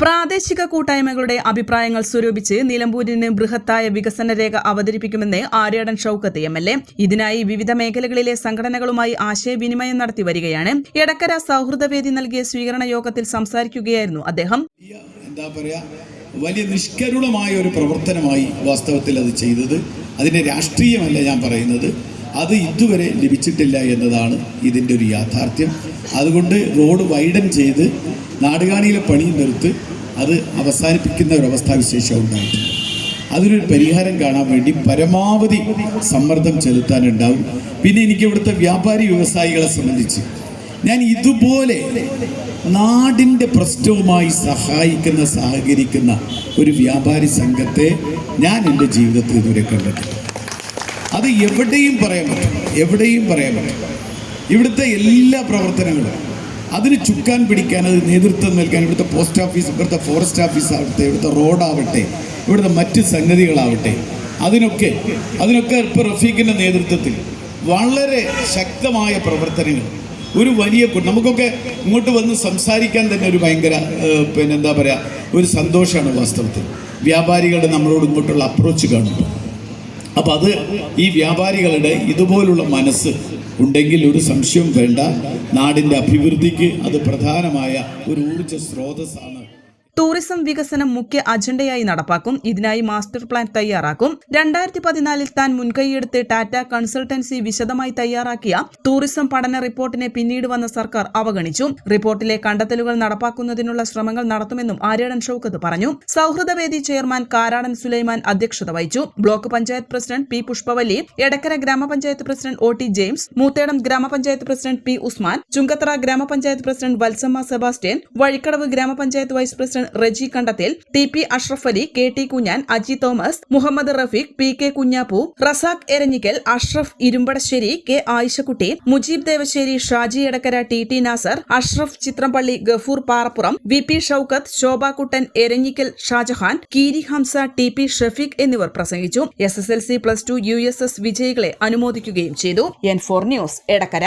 പ്രാദേശിക കൂട്ടായ്മകളുടെ അഭിപ്രായങ്ങൾ സ്വരൂപിച്ച് നിലമ്പൂരിന് ബൃഹത്തായ വികസന രേഖ അവതരിപ്പിക്കുമെന്ന് Aryadan Shoukath M L A. ഇതിനായി വിവിധ മേഖലകളിലെ സംഘടനകളുമായി ആശയവിനിമയം നടത്തി വരികയാണ്. എടക്കര സൗഹൃദവേദി നൽകിയ സ്വീകരണ യോഗത്തിൽ സംസാരിക്കുകയായിരുന്നു അദ്ദേഹം. എന്താ പറയാ വലിയ നിഷ്കരുണമായ ഒരു പ്രവർത്തനമായി വാസ്തവത്തിൽ അത് ചെയ്തത്. അതിന്റെ രാഷ്ട്രീയമല്ല ഞാൻ പറയുന്നത്. അത് ഇതുവരെ ലഭിച്ചിട്ടില്ല എന്നതാണ് ഇതിന്റെ ഒരു യാഥാർത്ഥ്യം. അതുകൊണ്ട് റോഡ് വൈഡൻ ചെയ്ത് നാടുകാണിയിലെ പണി നിർത്ത് അത് അവസാനിപ്പിക്കുന്ന ഒരവസ്ഥാവിശേഷം ഉണ്ടായിട്ടുണ്ട് അതിനൊരു പരിഹാരം കാണാൻ വേണ്ടി പരമാവധി സമ്മർദ്ദം ചെലുത്താനുണ്ടാവും. പിന്നെ എനിക്ക് ഇവിടുത്തെ വ്യാപാരി വ്യവസായികളെ സംബന്ധിച്ച് ഞാൻ ഇതുപോലെ നാടിന്റെ പ്രശ്നവുമായി സഹായിക്കുന്ന സഹകരിക്കുന്ന ഒരു വ്യാപാരി സംഘത്തെ ഞാൻ എന്റെ ജീവിതത്തിൽ ഇതുവരെ കണ്ടിട്ടില്ല. അത് എവിടെയും പറയാൻ പറ്റും എവിടെയും പറയാൻ പറ്റും ഇവിടുത്തെ എല്ലാ പ്രവർത്തനങ്ങളും അതിന് ചുക്കാൻ പിടിക്കാൻ അത് നേതൃത്വം നൽകാൻ ഇവിടുത്തെ പോസ്റ്റ് ഓഫീസ് ഇവിടുത്തെ ഫോറസ്റ്റ് ഓഫീസ് ആവട്ടെ ഇവിടുത്തെ റോഡാവട്ടെ ഇവിടുത്തെ മറ്റ് സംഗതികളാവട്ടെ അതിനൊക്കെ അതിനൊക്കെ ഇപ്പോൾ റഫീഖിന്റെ നേതൃത്വത്തിൽ വളരെ ശക്തമായ പ്രവർത്തനങ്ങൾ. ഒരു വലിയ നമുക്കൊക്കെ ഇങ്ങോട്ട് വന്ന് സംസാരിക്കാൻ തന്നെ ഒരു ഭയങ്കര പിന്നെ എന്താ പറയുക ഒരു സന്തോഷമാണ് വാസ്തവത്തിൽ. വ്യാപാരികളുടെ നമ്മളോട് ഇങ്ങോട്ടുള്ള അപ്രോച്ച് കാണുമ്പോൾ. അപ്പം അത് ഈ വ്യാപാരികളുടെ ഇതുപോലുള്ള മനസ്സ് ഉണ്ടെങ്കിൽ ഒരു സംശയം വേണ്ട. നാടിന്റെ അഭിവൃദ്ധിക്ക് അത് പ്രധാനമായ ഒരു ഊർജ സ്രോതസ്സാണ് ടൂറിസം വികസനം മുഖ്യ അജണ്ടയായി നടപ്പാക്കും. ഇതിനായി മാസ്റ്റർ പ്ലാൻ തയ്യാറാക്കും. രണ്ടായിരത്തി പതിനാലിൽ താൻ മുൻകൈയെടുത്ത് ടാറ്റ കൺസൾട്ടൻസി വിശദമായി തയ്യാറാക്കിയ ടൂറിസം പഠന റിപ്പോർട്ടിനെ പിന്നീട് വന്ന സർക്കാർ അവഗണിച്ചു. റിപ്പോർട്ടിലെ കണ്ടെത്തലുകൾ നടപ്പാക്കുന്നതിനുള്ള ശ്രമങ്ങൾ നടത്തുമെന്നും ആര്യാടൻ ഷൌക്കത്ത് പറഞ്ഞു. സൗഹൃദവേദി ചെയർമാൻ കാരാടൻ സുലൈമാൻ അധ്യക്ഷത വഹിച്ചു. Block panchayat president P Pushpavalli Edakkara ഗ്രാമപഞ്ചായത്ത് president O T James Moothedam ഗ്രാമപഞ്ചായത്ത് പ്രസിഡന്റ് പി ഉസ്മാൻ ചുങ്കത്തറ ഗ്രാമപഞ്ചായത്ത് പ്രസിഡന്റ് വത്സമ്മ സെബാസ്റ്റ്യൻ വഴിക്കടവ് ഗ്രാമപഞ്ചായത്ത് vice president Reji Kandathil T P Ashraf Ali K T Kunjan Aji Thomas Muhammad Rafeeq P K Kunjappu Razak Eranhikkal Ashraf Irumbadassery K Ayishakutty Mujeeb Devassery Shaji Edakkara T T Nasar Ashraf Chithrampalli Gafoor Parappuram V P Shoukath Shobhakuttan Eranhikkal Shajahan Keeri Hamsa T P Shafeeq എന്നിവർ പ്രസംഗിച്ചു. S S L C plus two U S S വിജയികളെ അനുമോദിക്കുകയും ചെയ്തു. N four news Edakkara.